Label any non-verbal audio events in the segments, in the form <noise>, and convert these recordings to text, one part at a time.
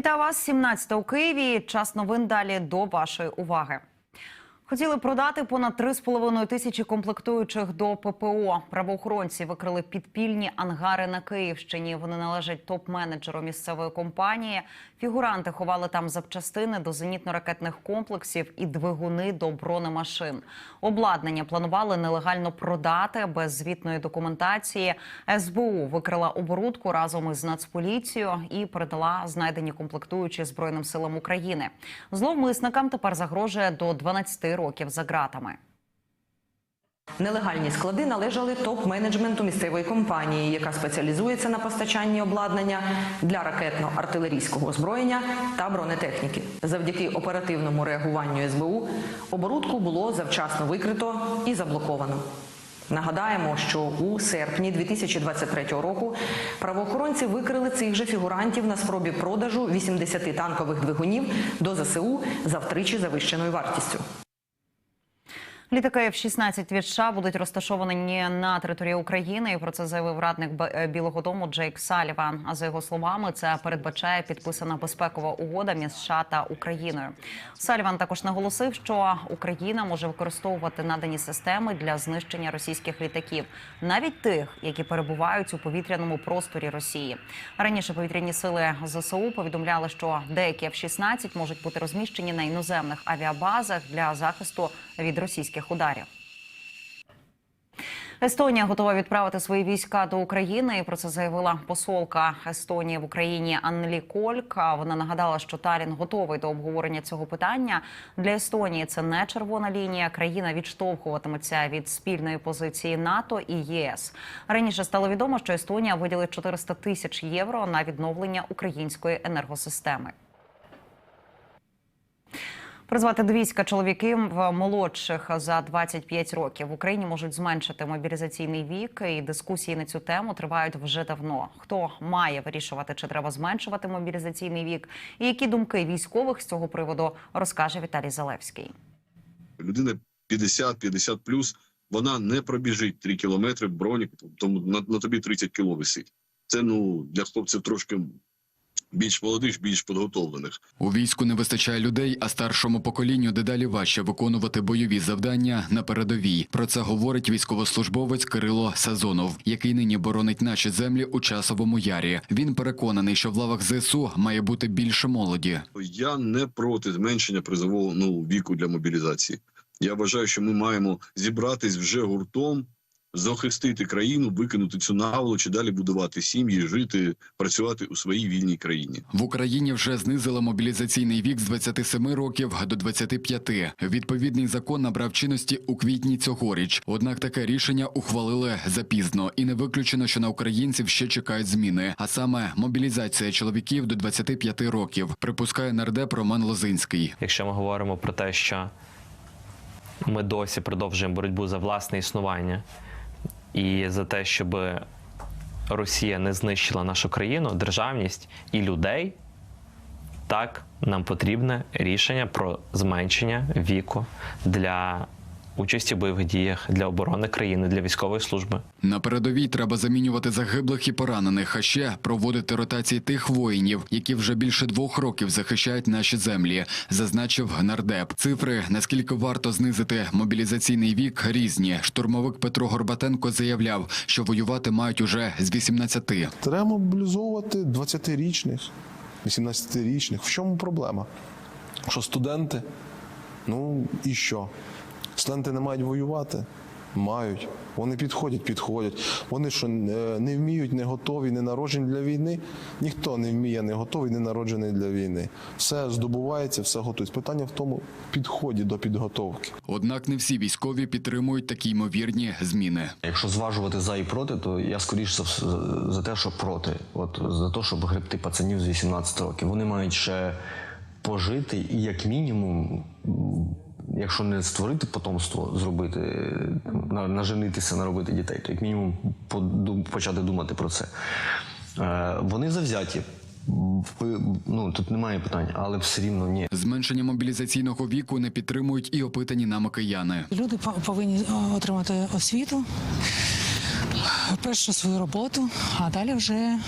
Вітаю вас 17 у Києві. Час новин далі до вашої уваги. Хотіли продати понад 3,5 тисячі комплектуючих до ППО. Правоохоронці викрили підпільні ангари на Київщині. Вони належать топ-менеджеру місцевої компанії. Фігуранти ховали там запчастини до зенітно-ракетних комплексів і двигуни до бронемашин. Обладнання планували нелегально продати без звітної документації. СБУ викрила оборудку разом із Нацполіцією і передала знайдені комплектуючі Збройним силам України. Зловмисникам тепер загрожує до 12 років за ґратами. Нелегальні склади належали топ-менеджменту місцевої компанії, яка спеціалізується на постачанні обладнання для ракетно-артилерійського озброєння та бронетехніки. Завдяки оперативному реагуванню СБУ оборудку було завчасно викрито і заблоковано. Нагадаємо, що у серпні 2023 року правоохоронці викрили цих же фігурантів на спробі продажу 80 танкових двигунів до ЗСУ за втричі завищеною вартістю. Літаки F-16 від США будуть розташовані на території України. І про це заявив радник е, Білого Дому Джейк Саліван. А за його словами, це передбачає підписана безпекова угода між США та Україною. Саліван також наголосив, що Україна може використовувати надані системи для знищення російських літаків, навіть тих, які перебувають у повітряному просторі Росії. Раніше повітряні сили ЗСУ повідомляли, що деякі F-16 можуть бути розміщені на іноземних авіабазах для захисту від російських ударів. Естонія готова відправити свої війська до України. І про це заявила посолка Естонії в Україні Аннелі Кольк. Вона нагадала, що Талін готовий до обговорення цього питання. Для Естонії це не червона лінія. Країна відштовхуватиметься від спільної позиції НАТО і ЄС. Раніше стало відомо, що Естонія виділить 400 тисяч євро на відновлення української енергосистеми. Призвати до війська чоловіків молодших за 25 років в Україні можуть зменшити мобілізаційний вік. І дискусії на цю тему тривають вже давно. Хто має вирішувати, чи треба зменшувати мобілізаційний вік, і які думки військових з цього приводу розкаже Віталій Залевський. людина 50-50 плюс, вона не пробіжить 3 кілометри бронік, тому на, на тобі 30 кіло висить. Це ну для хлопців трошки більш молодих, більш підготовлених. У війську не вистачає людей, а старшому поколінню дедалі важче виконувати бойові завдання на передовій. Про це говорить військовослужбовець Кирило Сазонов, який нині боронить наші землі у часовому ярі. Він переконаний, що в лавах ЗСУ має бути більше молоді. Я не проти зменшення призового ну, віку для мобілізації. Я вважаю, що ми маємо зібратись вже гуртом, захистити країну, викинути цю наволоч і далі будувати сім'ї, жити, працювати у своїй вільній країні. В Україні вже знизили мобілізаційний вік з 27 років до 25. Відповідний закон набрав чинності у квітні цьогоріч. Однак таке рішення ухвалили запізно, і не виключено, що на українців ще чекають зміни, а саме мобілізація чоловіків до 25 років. Припускає нардеп Роман Лозинський. Якщо ми говоримо про те, що ми досі продовжуємо боротьбу за власне існування і за те, щоб Росія не знищила нашу країну, державність і людей, так нам потрібне рішення про зменшення віку для участі в бойових діях, для оборони країни, для військової служби. На передовій треба замінювати загиблих і поранених, а ще проводити ротації тих воїнів, які вже більше двох років захищають наші землі, зазначив нардеп. Цифри наскільки варто знизити мобілізаційний вік різні. Штурмовик Петро Горбатенко заявляв, що воювати мають уже з 18. Треба мобілізовувати 20-річних, 18-річних. В чому проблема? Що студенти? Ну і що? Студенти не мають воювати? Мають. Вони підходять, підходять. Вони що не не вміють, не готові, не народжені для війни. Ніхто не вміє, не готовий, не народжений для війни. Все здобувається, все готується. Питання в тому підході до підготовки. Однак не всі військові підтримують такі ймовірні зміни. Якщо зважувати за і проти, то я скоріш за, те, що проти. От за те, щоб гребти пацанів з 18 років. Вони мають ще пожити і як мінімум, якщо не створити потомство, зробити, на- наженитися, наробити дітей, то як мінімум подум- почати думати про це. Е, Вони завзяті. В- Ну тут немає питань, але все рівно ні. Зменшення мобілізаційного віку не підтримують і опитані нами кияни. Люди по- повинні отримати освіту, першу свою роботу, а далі вже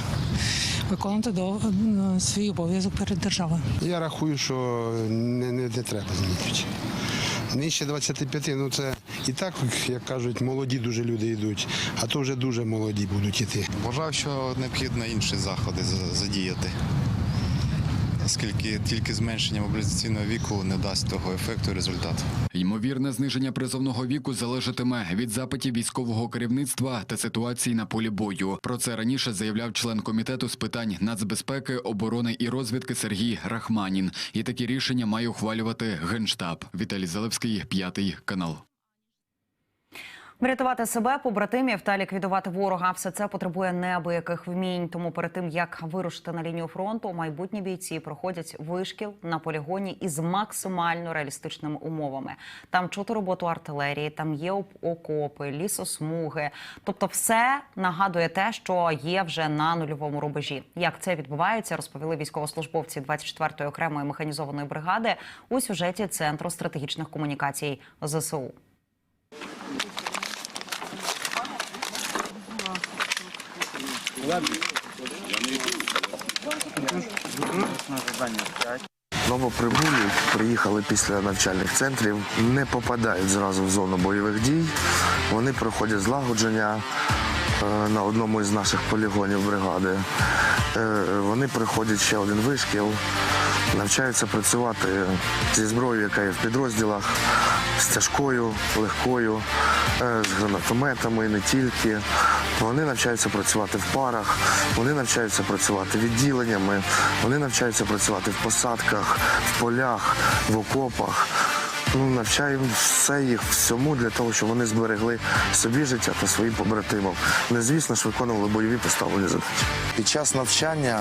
виконувати до свій обов'язок перед державою. Я рахую, що не, не, не треба змінювати. Нижче 25, ну це і так, як кажуть, молоді дуже люди йдуть, а то вже дуже молоді будуть йти. Вважав, що необхідно інші заходи задіяти, оскільки тільки зменшення мобілізаційного віку не дасть того ефекту і результату. Ймовірне зниження призовного віку залежатиме від запитів військового керівництва та ситуації на полі бою. Про це раніше заявляв член комітету з питань нацбезпеки, оборони і розвідки Сергій Рахманін. І такі рішення має ухвалювати генштаб. Віталій Залевський, п'ятий канал. Врятувати себе, побратимів та ліквідувати ворога все це потребує неабияких вмінь. Тому перед тим як вирушити на лінію фронту, майбутні бійці проходять вишкіл на полігоні із максимально реалістичними умовами. Там чути роботу артилерії, там є окопи, лісосмуги. Тобто, все нагадує те, що є вже на нульовому рубежі. Як це відбувається, розповіли військовослужбовці 24-ї окремої механізованої бригади у сюжеті Центру стратегічних комунікацій ЗСУ. Новоприбулі приїхали після навчальних центрів, не попадають зразу в зону бойових дій. Вони проходять злагодження е, на одному із наших полігонів бригади. Е, Вони проходять ще один вишкіл, навчаються працювати зі зброєю, яка є в підрозділах, з тяжкою, легкою, е, з гранатометами, не тільки. Вони навчаються працювати в парах, вони навчаються працювати відділеннями, вони навчаються працювати в посадках, в полях, в окопах. Ну, навчаємо все їх всьому для того, щоб вони зберегли собі життя та своїм побратимам. Не звісно ж виконували бойові поставлені задачі. Під час навчання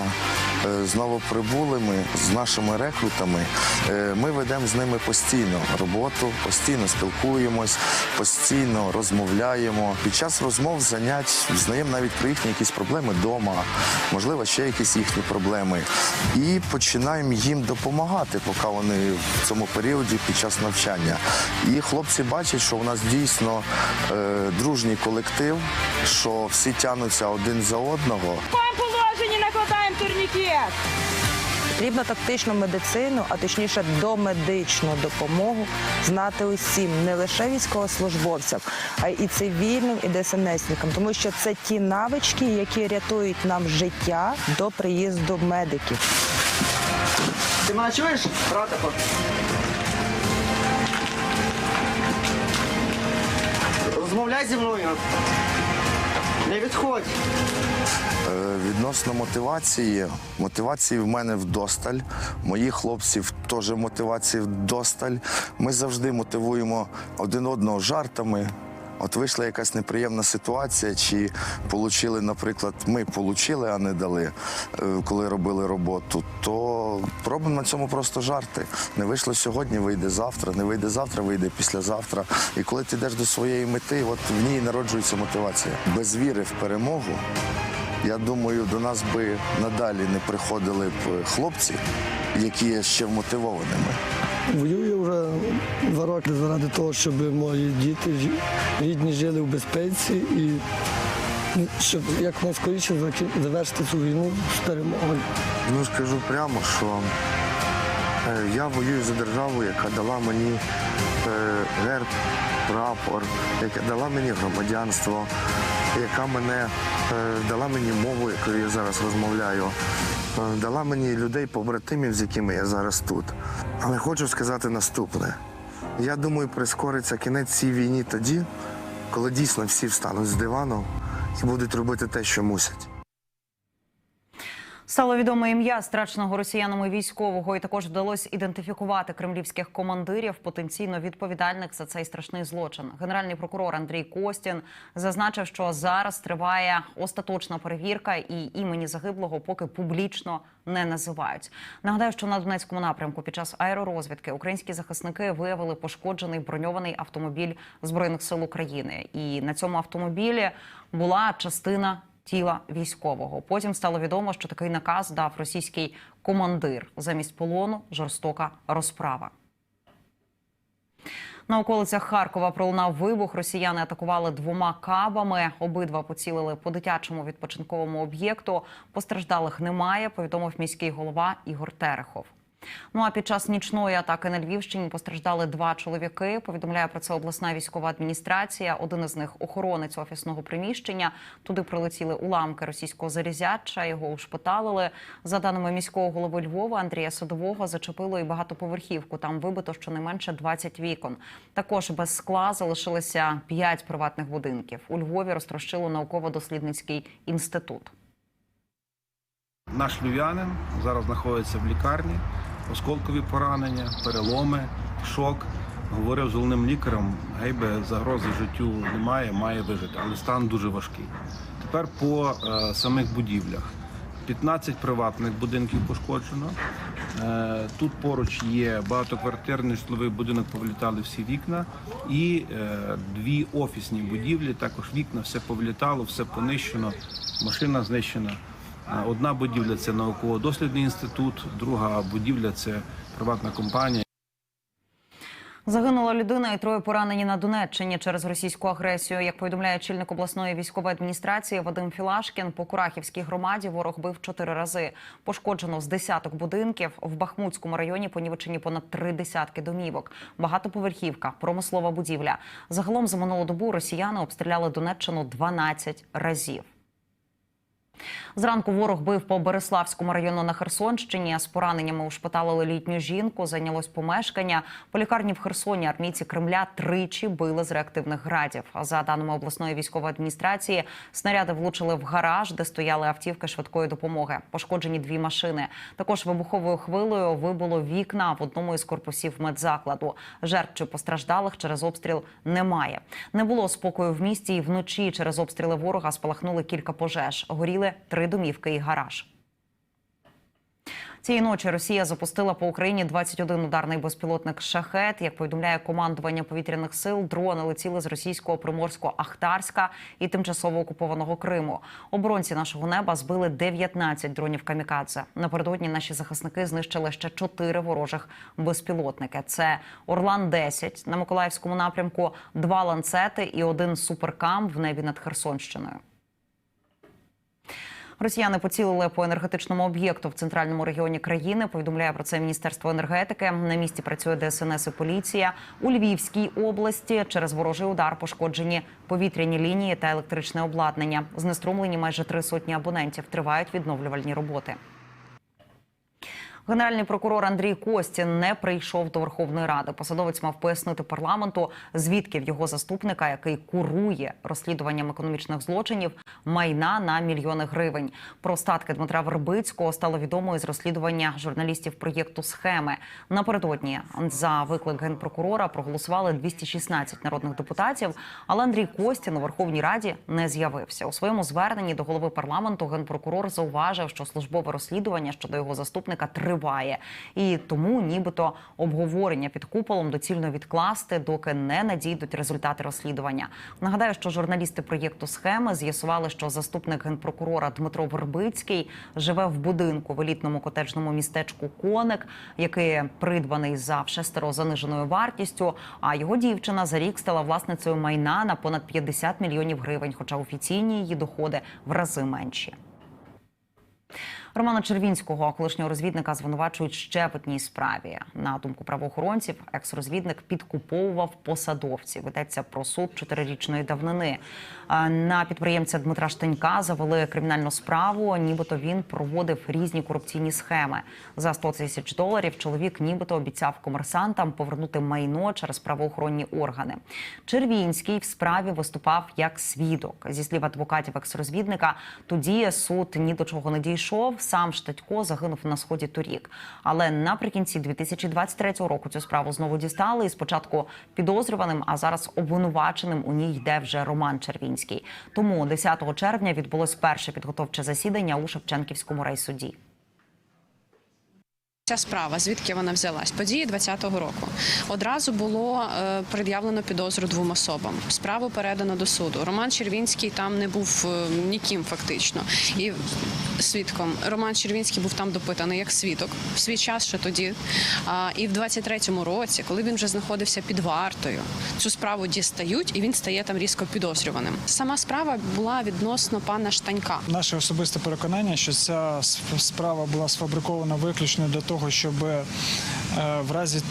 е, з новоприбулими, з нашими рекрутами, е, ми ведемо з ними постійно роботу, постійно спілкуємось, постійно розмовляємо. Під час розмов занять знаємо навіть про їхні якісь проблеми вдома, можливо, ще якісь їхні проблеми. І починаємо їм допомагати, поки вони в цьому періоді під час навчання. І хлопці бачать, що у нас дійсно е, дружній колектив, що всі тянуться один за одного. положенні накладаємо турнікет. Потрібно тактичну медицину, а точніше домедичну допомогу знати усім, не лише військовослужбовцям, а й і цивільним, і ДСНСникам, тому що це ті навички, які рятують нам життя до приїзду медиків. Ти мене чуєш, братику? Розмовляй зі мною. Не відходь. Е, Відносно мотивації, мотивації в мене вдосталь. Моїх хлопців теж мотивації вдосталь. Ми завжди мотивуємо один одного жартами. От вийшла якась неприємна ситуація, чи получили, наприклад, ми получили, а не дали, е, коли робили роботу, то робимо на цьому просто жарти. Не вийшло сьогодні, вийде завтра, не вийде завтра, вийде післязавтра. І коли ти йдеш до своєї мети, от в ній народжується мотивація. Без віри в перемогу я думаю, до нас би надалі не приходили б хлопці, які є ще вмотивованими. Воюю вже два роки заради того, щоб мої діти рідні жили в безпеці і щоб якнайскоріше заки- завершити цю війну з перемогою. Ну скажу прямо, що е, я воюю за державу, яка дала мені е, герб, прапор, яка дала мені громадянство, яка мене е, дала мені мову, якою я зараз розмовляю, дала мені людей, побратимів, з якими я зараз тут. Але хочу сказати наступне: я думаю, прискориться кінець цій війні тоді, коли дійсно всі встануть з дивану і будуть робити те, що мусять. Стало відоме ім'я страченого росіянами військового, і також вдалося ідентифікувати кремлівських командирів, потенційно відповідальних за цей страшний злочин. Генеральний прокурор Андрій Костін зазначив, що зараз триває остаточна перевірка, і імені загиблого поки публічно не називають. Нагадаю, що на Донецькому напрямку під час аеророзвідки українські захисники виявили пошкоджений броньований автомобіль збройних сил України, і на цьому автомобілі була частина тіла військового. Потім стало відомо, що такий наказ дав російський командир замість полону жорстока розправа. На околицях Харкова пролунав вибух. Росіяни атакували двома кабами. Обидва поцілили по дитячому відпочинковому об'єкту. Постраждалих немає. Повідомив міський голова Ігор Терехов. Ну а під час нічної атаки на Львівщині постраждали два чоловіки. Повідомляє про це обласна військова адміністрація. Один із них охоронець офісного приміщення. Туди прилетіли уламки російського зарізяча. Його ушпиталили. За даними міського голови Львова Андрія Садового, зачепило і багатоповерхівку. Там вибито щонайменше 20 вікон. Також без скла залишилися 5 приватних будинків. У Львові розтрощило науково-дослідницький інститут. Наш львів'янин зараз знаходиться в лікарні, осколкові поранення, переломи, шок. Говорив з головним лікарем, гейбе загрози життю немає, має вижити, але стан дуже важкий. Тепер по е, самих будівлях. 15 приватних будинків пошкоджено. Е, тут поруч є багатоквартирний житловий будинок, повлітали всі вікна, і е, дві офісні будівлі, також вікна, все повлітало, все понищено, машина знищена. Одна будівля це науково-дослідний інститут, друга будівля це приватна компанія. Загинула людина і троє поранені на Донеччині через російську агресію. Як повідомляє чільник обласної військової адміністрації Вадим Філашкін, по Курахівській громаді ворог бив чотири рази. Пошкоджено з десяток будинків. В Бахмутському районі понівечені понад три десятки домівок. Багатоповерхівка, промислова будівля. Загалом за минулу добу росіяни обстріляли Донеччину 12 разів. Зранку ворог бив по Береславському району на Херсонщині. З пораненнями ушпиталили літню жінку. Зайнялось помешкання. По лікарні в Херсоні армійці Кремля тричі били з реактивних градів. За даними обласної військової адміністрації, снаряди влучили в гараж, де стояли автівки швидкої допомоги. Пошкоджені дві машини. Також вибуховою хвилею вибуло вікна в одному із корпусів медзакладу. Жертв чи постраждалих через обстріл немає. Не було спокою в місті. І вночі через обстріли ворога спалахнули кілька пожеж. Горіли три домівки і гараж. Цієї ночі Росія запустила по Україні 21 ударний безпілотник «Шахет». Як повідомляє командування повітряних сил, дрони летіли з російського приморського Ахтарська і тимчасово окупованого Криму. Оборонці нашого неба збили 19 дронів камікадзе. Напередодні наші захисники знищили ще 4 ворожих безпілотники. Це Орлан 10 на Миколаївському напрямку, два ланцети і один суперкам в небі над Херсонщиною. Росіяни поцілили по енергетичному об'єкту в центральному регіоні країни. Повідомляє про це міністерство енергетики. На місці працює ДСНС і поліція у Львівській області. Через ворожий удар пошкоджені повітряні лінії та електричне обладнання. Знеструмлені майже три сотні абонентів. Тривають відновлювальні роботи. Генеральний прокурор Андрій Костін не прийшов до Верховної Ради. Посадовець мав пояснити парламенту, звідки в його заступника, який курує розслідуванням економічних злочинів, майна на мільйони гривень. Про статки Дмитра Вербицького стало відомо із розслідування журналістів проєкту схеми. Напередодні за виклик генпрокурора проголосували 216 народних депутатів. Але Андрій Костін у Верховній Раді не з'явився. У своєму зверненні до голови парламенту генпрокурор зауважив, що службове розслідування щодо його заступника триває, і тому, нібито, обговорення під куполом доцільно відкласти, доки не надійдуть результати розслідування. Нагадаю, що журналісти проєкту схеми з'ясували, що заступник генпрокурора Дмитро Вербицький живе в будинку в елітному котеджному містечку Коник, який придбаний за вшестеро заниженою вартістю. А його дівчина за рік стала власницею майна на понад 50 мільйонів гривень, хоча офіційні її доходи в рази менші. Романа Червінського, колишнього розвідника, звинувачують ще в одній справі. На думку правоохоронців, екс-розвідник підкуповував посадовців. Йдеться про суд чотирирічної давнини. На підприємця Дмитра Штенька завели кримінальну справу. Нібито він проводив різні корупційні схеми. За 100 тисяч доларів чоловік нібито обіцяв комерсантам повернути майно через правоохоронні органи. Червінський в справі виступав як свідок. Зі слів адвокатів екс-розвідника, тоді суд ні до чого не дійшов. Сам Штатько загинув на сході торік. Але наприкінці 2023 року цю справу знову дістали. І спочатку підозрюваним, а зараз обвинуваченим у ній йде вже Роман Червінський. Тому 10 червня відбулось перше підготовче засідання у Шевченківському райсуді. Ця справа, звідки вона взялась? Події 20-го року. Одразу було е, пред'явлено підозру двом особам. Справу передано до суду. Роман Червінський там не був е, ніким фактично. І свідком Роман Червінський був там допитаний як свідок в свій час ще тоді. А, і в 23-му році, коли він вже знаходився під вартою, цю справу дістають, і він стає там різко підозрюваним. Сама справа була відносно пана Штанька. Наше особисте переконання, що ця справа була сфабрикована виключно для того, щоб е, в разі.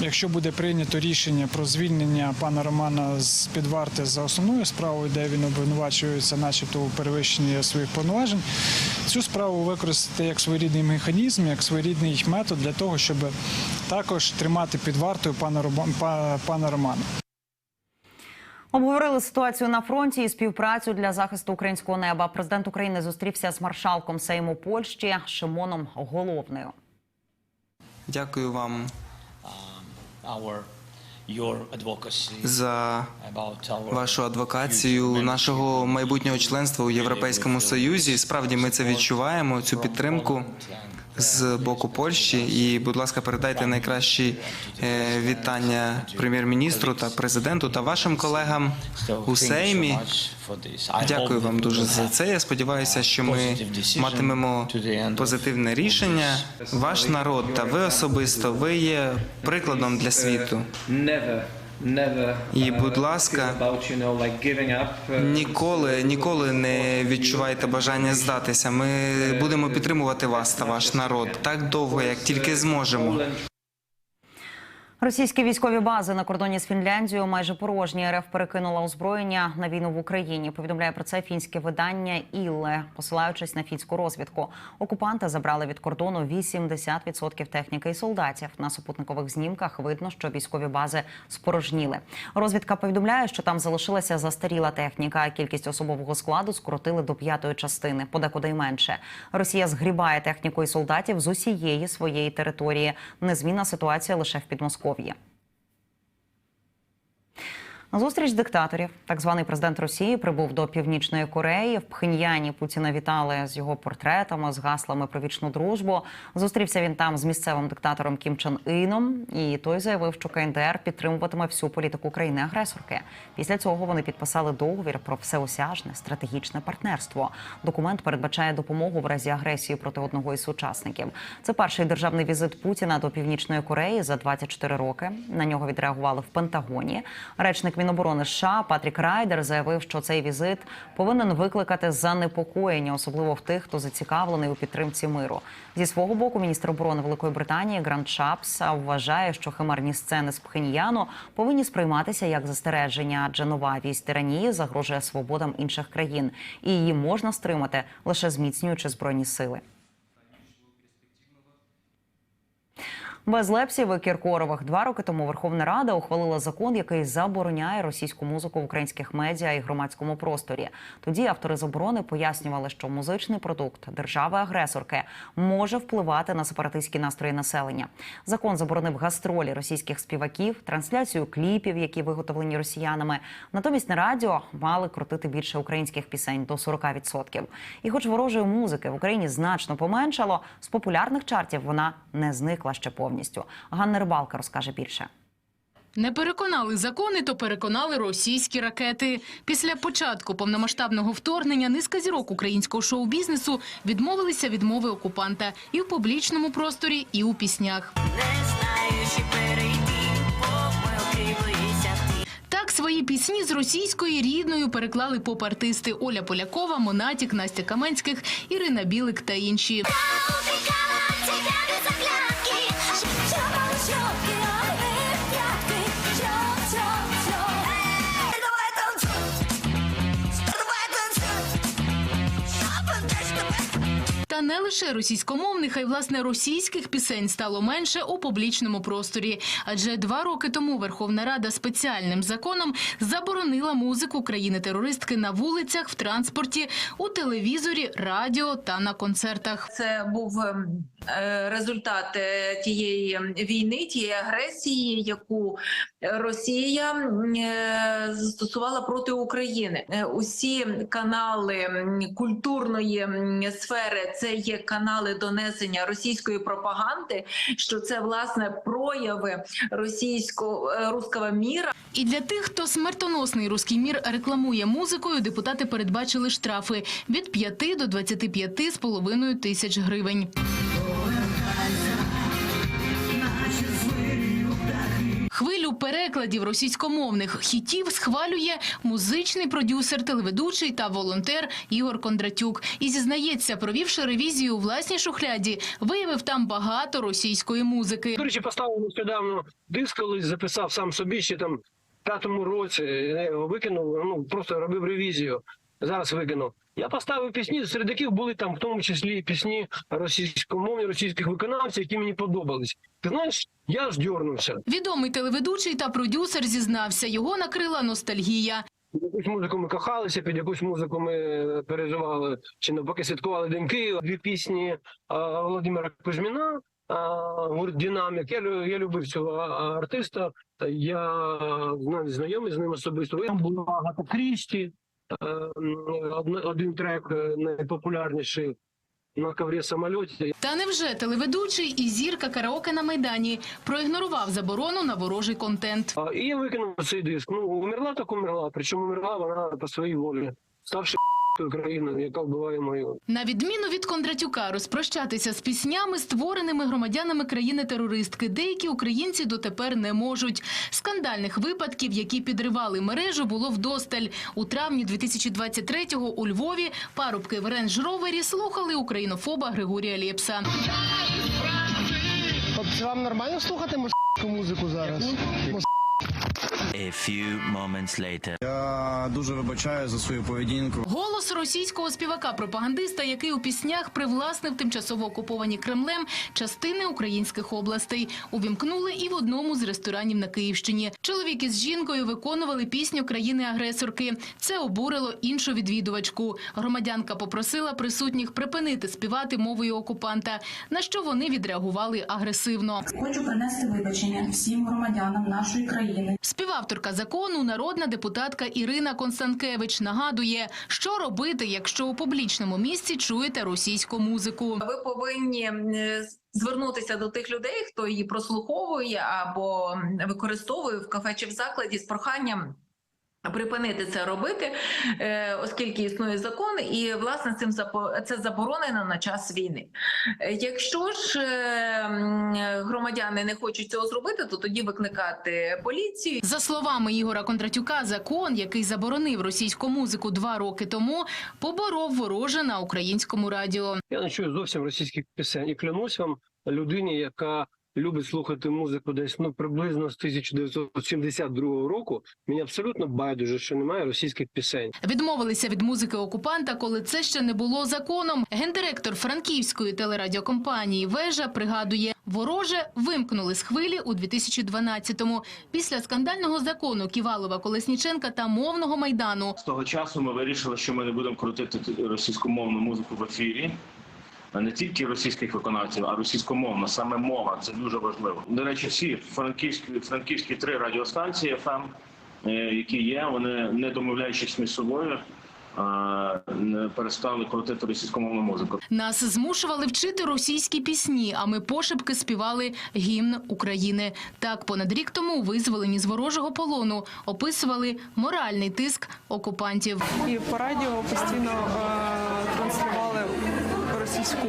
Якщо буде прийнято рішення про звільнення пана Романа з під варти за основною справою, де він обвинувачується, начебто у перевищенні своїх повноважень, цю справу використати як своєрідний механізм, як своєрідний метод для того, щоб також тримати під вартою пана Романа. Обговорили ситуацію на фронті і співпрацю для захисту українського неба. Президент України зустрівся з маршалком Сейму Польщі Шимоном Головною. Дякую вам за вашу адвокацію нашого майбутнього членства у Європейському Союзі. Справді ми це відчуваємо, цю підтримку з боку Польщі. І, будь ласка, передайте найкращі е, вітання прем'єр-міністру та президенту та вашим колегам у Сеймі. Дякую вам дуже за це. Я сподіваюся, що ми матимемо позитивне рішення. Ваш народ та ви особисто ви є прикладом для світу. І, будь ласка, ніколи, ніколи не відчувайте бажання здатися. Ми будемо підтримувати вас та ваш народ так довго, як тільки зможемо. Російські військові бази на кордоні з Фінляндією майже порожні. РФ перекинула озброєння на війну в Україні. Повідомляє про це фінське видання Ілле, посилаючись на фінську розвідку. Окупанти забрали від кордону 80% техніки і солдатів. На супутникових знімках видно, що військові бази спорожніли. Розвідка повідомляє, що там залишилася застаріла техніка. Кількість особового складу скоротили до п'ятої частини, подекуди менше. Росія згрібає техніку і солдатів з усієї своєї території. Незмінна ситуація лише в Підмосков'ї здоров'я. На зустріч диктаторів, так званий президент Росії прибув до Північної Кореї. В Пхеньяні Путіна вітали з його портретами, з гаслами про вічну дружбу. Зустрівся він там з місцевим диктатором Кім Чен Іном. І той заявив, що КНДР підтримуватиме всю політику країни-агресорки. Після цього вони підписали договір про всеосяжне стратегічне партнерство. Документ передбачає допомогу в разі агресії проти одного із сучасників. Це перший державний візит Путіна до Північної Кореї за 24 роки. На нього відреагували в Пентагоні. Речник Міноборони США Патрік Райдер заявив, що цей візит повинен викликати занепокоєння, особливо в тих, хто зацікавлений у підтримці миру. Зі свого боку, міністр оборони Великої Британії Грант Шапс вважає, що химерні сцени з Пхеньяну повинні сприйматися як застереження, адже нова вість тиранії загрожує свободам інших країн, і її можна стримати лише зміцнюючи збройні сили. Без Лепсів і Кіркорових два роки тому Верховна Рада ухвалила закон, який забороняє російську музику в українських медіа і громадському просторі. Тоді автори заборони пояснювали, що музичний продукт держави-агресорки може впливати на сепаратистські настрої населення. Закон заборонив гастролі російських співаків, трансляцію кліпів, які виготовлені росіянами. Натомість на радіо мали крутити більше українських пісень до 40%. І, хоч ворожої музики в Україні значно поменшало, з популярних чартів вона не зникла ще повністю. Ганна Рибалка розкаже більше. Не переконали закони, то переконали російські ракети. Після початку повномасштабного вторгнення низка зірок українського шоу-бізнесу відмовилися від мови окупанта і в публічному просторі, і у піснях. Так свої пісні з російської рідною переклали поп-артисти Оля Полякова, Монатік, Настя Каменських, Ірина Білик та інші. Та не лише російськомовних, а й власне російських пісень стало менше у публічному просторі. Адже два роки тому Верховна Рада спеціальним законом заборонила музику країни-терористки на вулицях, в транспорті, у телевізорі, радіо та на концертах. Це був е, результат е, тієї війни, тієї агресії, яку Росія е, застосувала проти України. Усі канали культурної сфери це є канали донесення російської пропаганди, що це власне прояви російського е, руского міра. І для тих, хто смертоносний руський мір рекламує музикою, депутати передбачили штрафи від 5 до 25 з половиною тисяч гривень. Хвилю перекладів російськомовних хітів схвалює музичний продюсер, телеведучий та волонтер Ігор Кондратюк. І зізнається, провівши ревізію у власній шухляді, виявив там багато російської музики. До речі, поставив нещодавно диск, колись записав сам собі ще там п'ятому році. Я його викинув, ну просто робив ревізію. Зараз викинув. Я поставив пісні, серед яких були там в тому числі пісні російськомовні російських виконавців, які мені подобались. Ти знаєш, я ж дьорнувся. Відомий телеведучий та продюсер зізнався, його накрила ностальгія. Під якусь музику ми кохалися, під якусь музику ми переживали чи навпаки святкували День Києва. Дві пісні а, Володимира Кузьміна, гурт Динамік. Я, я любив цього артиста. Та Я знайомий з ним особисто. Там була Агата Крісті, один трек е, найпопулярніший на коврі самольоті. Та невже телеведучий і зірка караоке на майдані проігнорував заборону на ворожий контент? А, І я викинув цей диск. Ну, умерла так умерла. Причому умерла вона по своїй волі, ставши країною, яка вбиває мою. На відміну від Кондратюка, розпрощатися з піснями, створеними громадянами країни-терористки, деякі українці дотепер не можуть. Скандальних випадків, які підривали мережу, було вдосталь. У травні 2023-го у Львові парубки в рейндж-ровері слухали українофоба Григорія Лєпса. Хлопці, вам нормально слухати музику зараз? A few moments later. Я дуже вибачаю за свою поведінку. Голос російського співака-пропагандиста, який у піснях привласнив тимчасово окуповані Кремлем частини українських областей, увімкнули і в одному з ресторанів на Київщині. Чоловік із жінкою виконували пісню країни-агресорки. Це обурило іншу відвідувачку. Громадянка попросила присутніх припинити співати мовою окупанта, на що вони відреагували агресивно. Хочу принести вибачення всім громадянам нашої країни. Співавторка закону, народна депутатка Ірина Констанкевич нагадує, що робити, якщо у публічному місці чуєте російську музику. Ви повинні звернутися до тих людей, хто її прослуховує або використовує в кафе чи в закладі з проханням. Припинити це робити, е, оскільки існує закон, і власне цим це заборонено на час війни. Е, Якщо ж е, громадяни не хочуть цього зробити, то тоді викликати поліцію. За словами Ігора Кондратюка, закон, який заборонив російську музику два роки тому, поборов вороже на українському радіо. Я не чую зовсім російських пісень. І клянусь вам людині, яка любить слухати музику десь ну приблизно з 1972 року. Мені абсолютно байдуже, що немає російських пісень. Відмовилися від музики окупанта, коли це ще не було законом. Гендиректор франківської телерадіокомпанії Вежа пригадує, вороже вимкнули з хвилі у 2012-му. Після скандального закону Ківалова, Колесніченка та мовного майдану З того часу ми вирішили, що ми не будемо крутити російськомовну музику в ефірі. Не тільки російських виконавців, а російськомовна, саме мова. Це дуже важливо. До речі, всі франківські франківські три радіостанції FM, е, які є, вони не домовляючись між собою, е, не перестали крутити російськомовну музику. Нас змушували вчити російські пісні, а ми пошепки співали гімн України. Так, понад рік тому визволені з ворожого полону описували моральний тиск окупантів. І по радіо постійно е, транслювали російську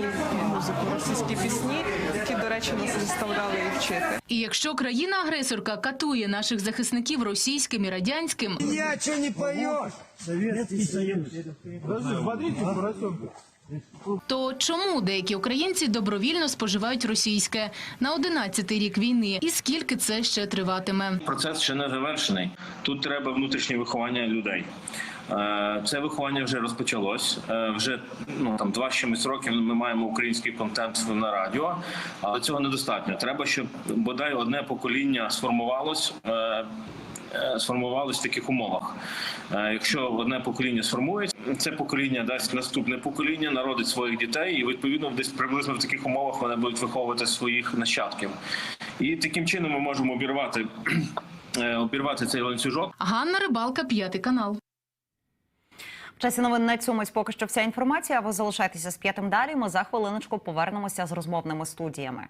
музику, російські пісні, які, до речі, нас заставляли і вчити. І якщо країна-агресорка катує наших захисників російським і радянським, Я что не поєш? Союз. Смотрите, поросенка. То чому деякі українці добровільно споживають російське на 11-й рік війни? І скільки це ще триватиме? Процес ще не завершений. Тут треба внутрішнє виховання людей. Е, Це виховання вже розпочалось. Е, Вже ну там два чимось років ми маємо український контент на радіо, але цього недостатньо. Треба, щоб бодай одне покоління сформувалось. Е, Сформувалось в таких умовах. Е, Якщо одне покоління сформується, це покоління дасть наступне покоління, народить своїх дітей, і відповідно десь приблизно в таких умовах вони будуть виховувати своїх нащадків. І таким чином ми можемо обірвати, <clears throat> е, обірвати цей ланцюжок. Ганна Рибалка, п'ятий канал. В часі новин на цьому поки що вся інформація. Ви залишайтеся з п'ятим далі. Ми за хвилиночку повернемося з розмовними студіями.